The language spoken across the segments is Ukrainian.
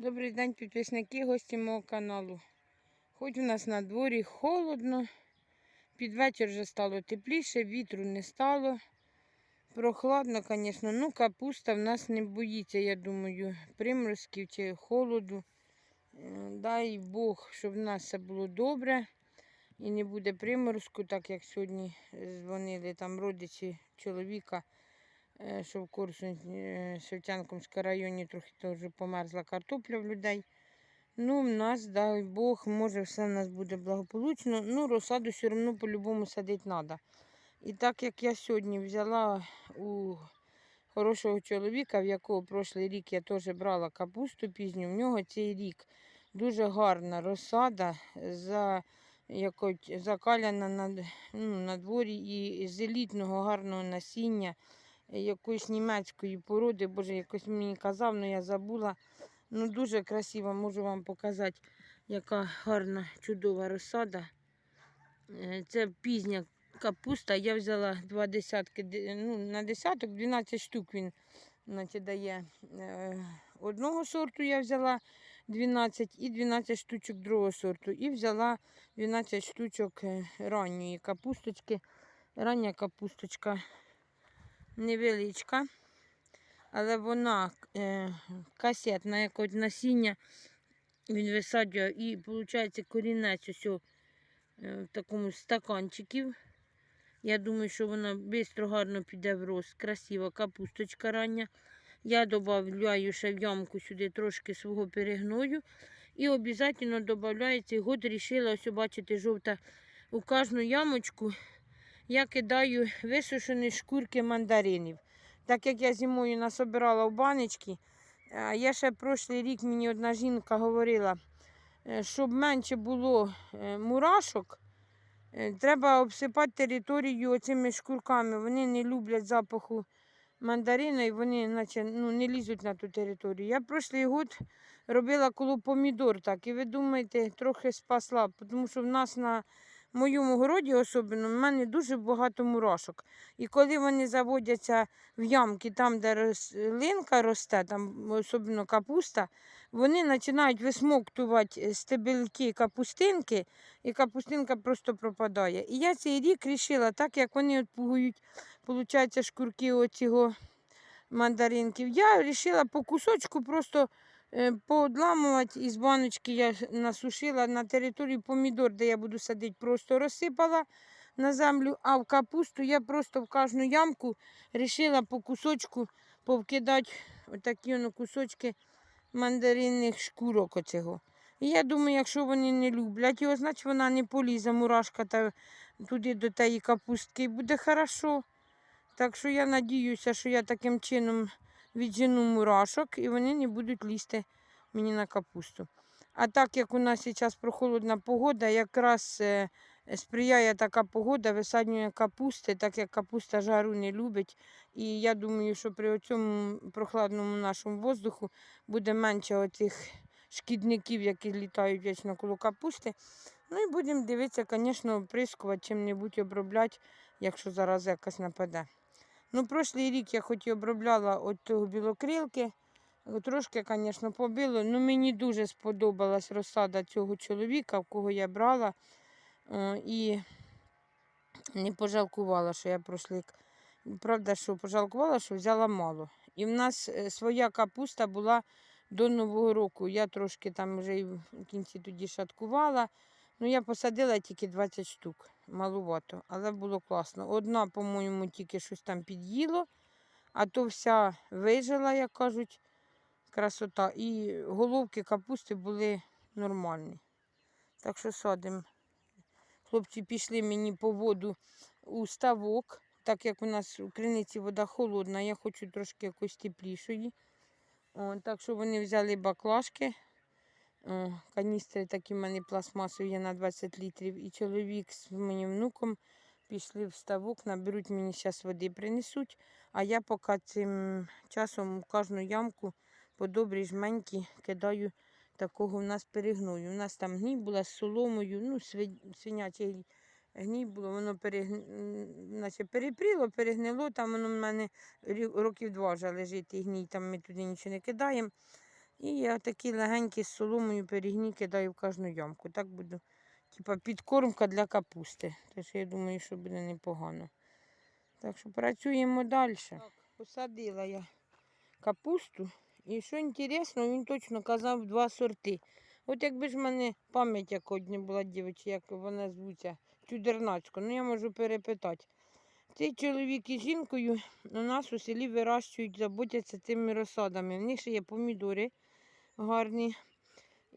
Добрий день, підписники, гості мого каналу. Хоч у нас на дворі холодно, під вечір вже стало тепліше, вітру не стало. Прохладно, звісно. Ну, капуста в нас не боїться, я думаю, приморозків чи холоду. Дай Бог, щоб в нас все було добре і не буде приморозку, так як сьогодні дзвонили там родичі чоловіка, що в Корсунь, е, Шевченкомському районі трохи теж померзла картопля в людей. Ну, в нас, дай Бог, може, все в нас буде благополучно. Ну, розсаду все одно по-любому садити треба. І так як я сьогодні взяла у хорошого чоловіка, в якого прошлий рік я теж брала капусту пізню, в нього цей рік дуже гарна розсада, за, якось, закаляна на, ну, на дворі і з елітного гарного насіння якоїсь німецької породи. Боже, якось мені казав, але я забула. Ну, дуже красиво, можу вам показати, яка гарна, чудова розсада. Е, Це пізня капуста. Я взяла два десятки, ну, на десяток 12 штук він значить, дає. Е, Одного сорту я взяла 12 і 12 штучок другого сорту. І взяла 12 штучок е, ранньої капусточки. Рання капусточка невеличка, але вона е, касетна, якось насіння він висаджує і виходить корінець ось е, в такому стаканчиків. Я думаю, що вона швидко гарно піде в рост. Красива капусточка рання. Я додаю ще в ямку сюди трошки свого перегною. І обов'язково цей год рішила, ось бачите, жовта у кожну ямочку я кидаю висушені шкурки мандаринів. Так як я зимою насобирала в баночки, я ще прошлий рік мені одна жінка говорила, е, щоб менше було е, мурашок, е, треба обсипати територію оцими шкурками. Вони не люблять запаху мандарина і вони наче, ну, не лізуть на ту територію. Я прошлий год робила коло помідор так, і ви думаєте, трохи спасла, тому що в нас на моєму городі особливо в мене дуже багато мурашок. І коли вони заводяться в ямки, там, де рослинка росте, там особливо капуста, вони починають висмоктувати стебельки капустинки, і капустинка просто пропадає. І я цей рік вирішила, так як вони отпугують, виходить, шкурки оцього мандаринків, я вирішила по кусочку просто е, поодламувати із баночки я насушила на території помідор, де я буду садити, просто розсипала на землю, а в капусту я просто в кожну ямку вирішила по кусочку повкидати отакі воно кусочки мандаринних шкурок оцього. І я думаю, якщо вони не люблять його, значить вона не полізе, мурашка та туди до тієї капустки буде хорошо. Так що я надіюся, що я таким чином віджену мурашок і вони не будуть лізти мені на капусту. А так як у нас зараз прохолодна погода, якраз е, сприяє така погода висадження капусти, так як капуста жару не любить. І я думаю, що при цьому прохладному нашому воздуху буде менше оцих шкідників, які літають вічно коло капусти. Ну і будемо дивитися, звісно, оприскувати, чим-небудь обробляти, якщо зараз якась нападе. Ну, прошлий рік я хоч і обробляла от білокрилки, трошки, звісно, побило. Ну, мені дуже сподобалась розсада цього чоловіка, в кого я брала. Е, І не пожалкувала, що я прошлий. Правда, що пожалкувала, що взяла мало. І в нас е, своя капуста була до Нового року. Я трошки там вже і в кінці тоді шаткувала. Ну, я посадила тільки 20 штук, малувато, але було класно. Одна, по-моєму, тільки щось там під'їло, а то вся вижила, як кажуть, красота. І головки капусти були нормальні. Так що садимо. Хлопці пішли мені по воду у ставок, так як у нас у криниці вода холодна, я хочу трошки якось теплішої. О, так що вони взяли баклажки. Каністри такі в мене пластмасові є на 20 літрів. І чоловік з моїм внуком пішли в ставок, наберуть мені зараз води, принесуть. А я поки цим часом в кожну ямку по добрій жменьки кидаю такого в нас перегною. У нас там гній була з соломою, ну, свинячий гній було, воно перегн... наче перепріло, перегнило, там воно в мене років два вже лежить і гній, там ми туди нічого не кидаємо. І я такі легенькі з соломою перегні кидаю в кожну ямку. Так буду. Типа підкормка для капусти. Тож я думаю, що буде непогано. Так що працюємо далі. Так, посадила я капусту. І що інтересно, він точно казав два сорти. От якби ж в мене пам'ять як одні була дівчина, як вона звуться, Тюдернацько, ну я можу перепитати. Цей чоловік із жінкою у нас у селі вирощують, заботяться цими розсадами. В них ще є помідори гарні.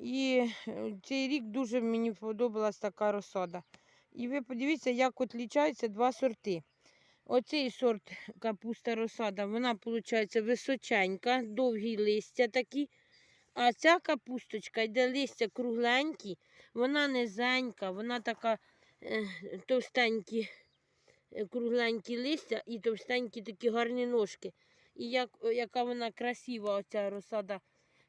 І е, цей рік дуже мені подобалась така розсада. І ви подивіться, як от лічаються два сорти. Оцей сорт капуста розсада, вона виходить височенька, довгі листя такі. А ця капусточка йде листя кругленькі, вона низенька, вона така е, товстенькі, е, кругленькі листя і товстенькі такі гарні ножки. І як, яка вона красива, оця розсада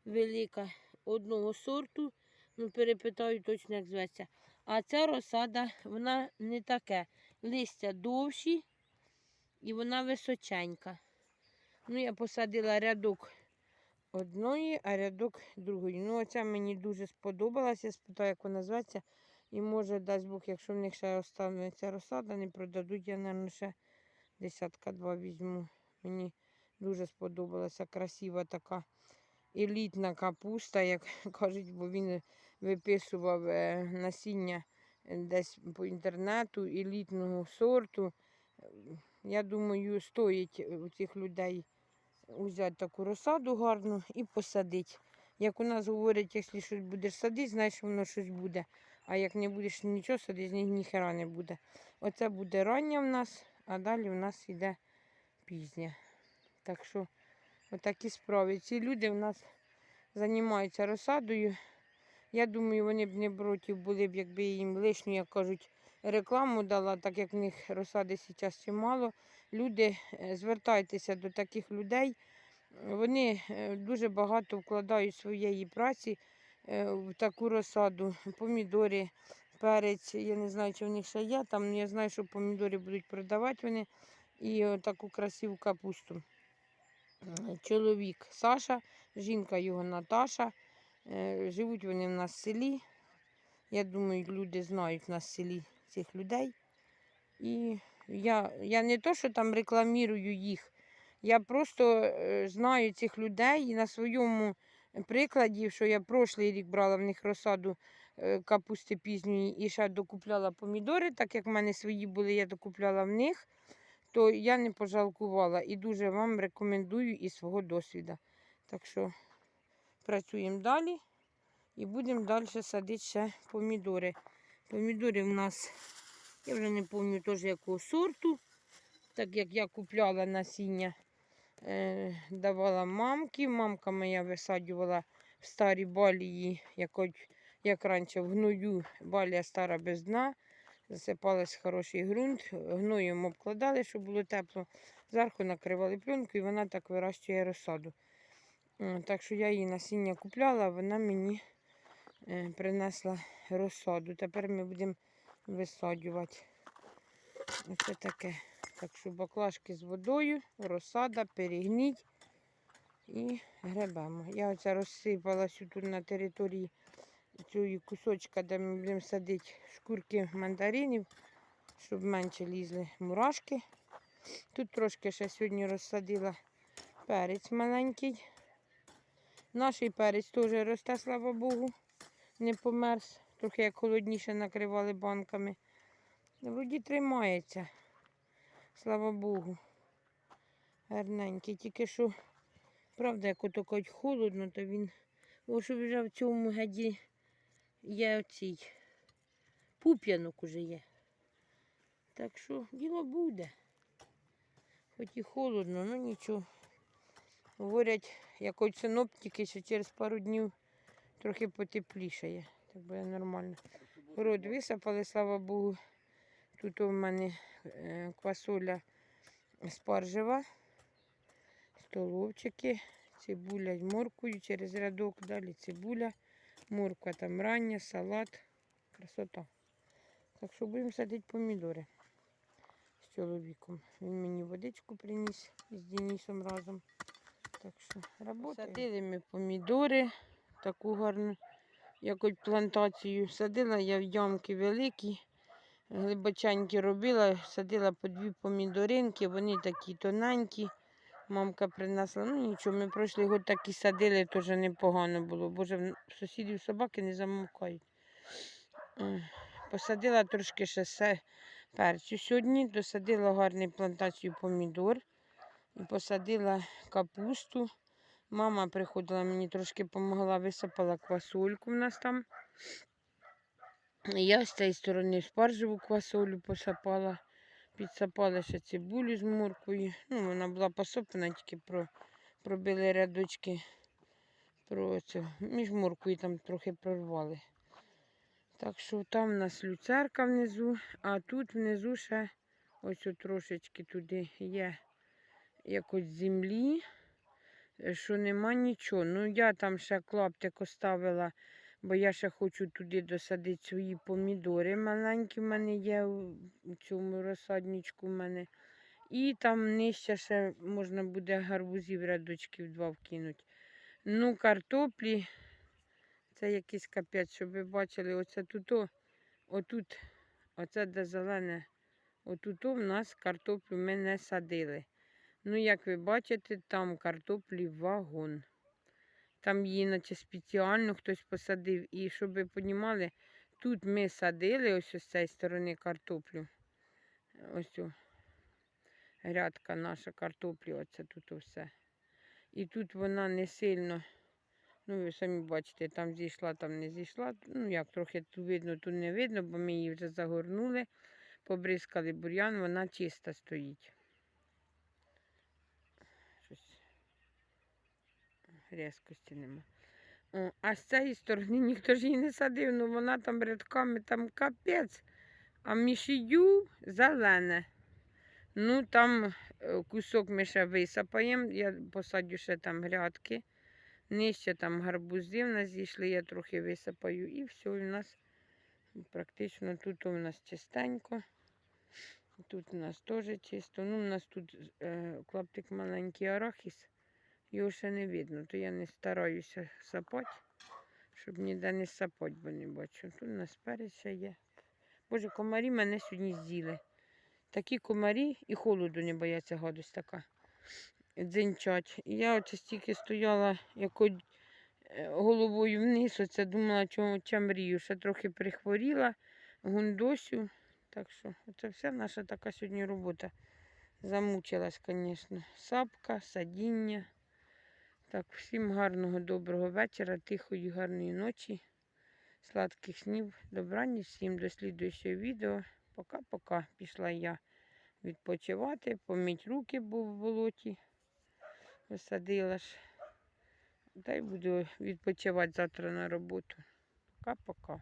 велика одного сорту. Ну, перепитаю точно, як зветься. А ця розсада, вона не таке. Листя довші і вона височенька. Ну, я посадила рядок одної, а рядок другої. Ну, оця мені дуже сподобалася. Я спитаю, як вона зветься. І може, дасть Бог, якщо в них ще останеться розсада, не продадуть, я, мабуть, ще десятка-два візьму. Мені дуже сподобалася красива така елітна капуста, як кажуть, бо він виписував е, насіння е, десь по інтернету елітного сорту. Я думаю, стоїть у цих людей взяти таку розсаду гарну і посадити. Як у нас говорять, якщо щось будеш садити, знаєш, воно щось буде. А як не будеш нічого садити, ніхера не буде. Оце буде рання в нас, а далі в нас йде пізня. Так що отакі справи. Ці люди в нас займаються розсадою. Я думаю, вони б не проти були б, якби їм лишню, як кажуть, рекламу дала, так як в них розсади зараз чимало. Люди, е, звертайтеся до таких людей. Вони е, дуже багато вкладають своєї праці е, в таку розсаду. Помідори, перець. Я не знаю, чи в них ще є. Там я знаю, що помідори будуть продавати вони і таку красиву капусту. Чоловік Саша, жінка його Наташа. Е, Живуть вони в нас в селі. Я думаю, люди знають в нас в селі цих людей. І я, я не то, що там рекламірую їх, я просто е, знаю цих людей і на своєму прикладі, що я прошлий рік брала в них розсаду е, капусти пізньої і ще докупляла помідори, так як в мене свої були, я докупляла в них, то я не пожалкувала і дуже вам рекомендую із свого досвіду. Так що працюємо далі і будемо далі садити ще помідори. Помідори в нас, я вже не пам'ятаю теж якого сорту, так як я купляла насіння, е, давала мамки. Мамка моя висаджувала в старій балії, як, як раніше в гною, балія стара без дна. Засипалась хороший ґрунт, гноєм обкладали, щоб було тепло. Зверху накривали пленкою і вона так вирощує розсаду. Е, Так що я її насіння купляла, вона мені е, принесла розсаду. Тепер ми будемо висаджувати. Оце таке. Так що баклажки з водою, розсада, перегніть і гребемо. Я оце розсипала тут на території цієї кусочка, де ми будемо садити шкурки мандаринів, щоб менше лізли мурашки. Тут трошки ще сьогодні розсадила перець маленький. Наш перець теж росте, слава Богу, не померз. Трохи як холодніше накривали банками. Вроді тримається. Слава Богу. Гарненький. Тільки що, правда, як ото холодно, то він. О, що вже в цьому гаді є оцій. Пуп'янок уже є. Так що діло буде. Хоч і холодно, ну нічого. Говорять, як от синоптики, що через пару днів трохи потеплішає. Так буде нормально. Город висипали, слава Богу. Тут у мене е, квасоля спаржева, столовчики, цибуля з морквою через рядок, далі цибуля, морква там рання, салат, красота. Так що будемо садити помідори з чоловіком. Він мені водичку приніс із Денисом разом. Так що робота. Садили ми помідори, таку гарну якось плантацію. Садила я в ямки великі, глибоченькі робила, садила по дві помідоринки, вони такі тоненькі. Мамка принесла. Ну нічого, ми пройшли год так і садили, теж непогано було. Боже, сусідів собаки не замовкають. Посадила трошки ще перцю сьогодні, досадила гарну плантацію помідор і посадила капусту. Мама приходила, мені трошки допомогла, висипала квасольку в нас там. Я з цієї сторони спаржеву квасолю посапала, підсапала ще цибулю з морквою. Ну, вона була посопана, тільки про, пробили рядочки про цю, між морквою там трохи прорвали. Так що там у нас люцерка внизу, а тут внизу ще ось трошечки туди є якось землі, е, що нема нічого. Ну, я там ще клаптик оставила, бо я ще хочу туди досадити свої помідори. Маленькі в мене є у цьому розсадничку в мене. І там нижче ще можна буде гарбузів рядочків два вкинути. Ну, картоплі, це якийсь капець, щоб ви бачили, оце тут, отут, оце де зелене, отут в нас картоплю ми не садили. Ну, як ви бачите, там картоплі вагон. Там її, наче спеціально хтось посадив. І щоб ви розуміли, тут ми садили ось з цієї сторони картоплю. Ось о, грядка наша картоплі, оце тут все. І тут вона не сильно, ну ви самі бачите, там зійшла, там не зійшла. Ну як трохи тут видно, тут не видно, бо ми її вже загорнули, побризкали бур'ян, вона чиста стоїть. Різкості нема. О, а з цієї сторони ніхто ж її не садив, ну вона там рядками там капець, а мішію зелене. Ну там е, кусок ми ще висапаємо, я посадю ще там грядки. Нижче там гарбузи в нас зійшли, я трохи висипаю і все, у нас практично тут у нас чистенько. Тут у нас теж чисто. Ну, у нас тут е, клаптик маленький арахіс. Його ще не видно, то я не стараюся сапати, щоб ніде не сапати, бо не бачу. Тут у нас перець ще є. Боже, комарі мене сьогодні з'їли. Такі комарі і холоду не бояться гадость така. Дзинчать. І я оце стільки стояла якось е, головою вниз, оце думала, чому мрію. Ще трохи прихворіла, гундосю. Так що це вся наша така сьогодні робота. Замучилась, звісно. Сапка, садіння. Так, всім гарного, доброго вечора, тихої, гарної ночі, сладких снів, добраніч, всім до слідуючого відео. Пока-пока. Пішла я відпочивати, помить руки, був в болоті висадила ж. Та й буду відпочивати завтра на роботу. Пока-пока.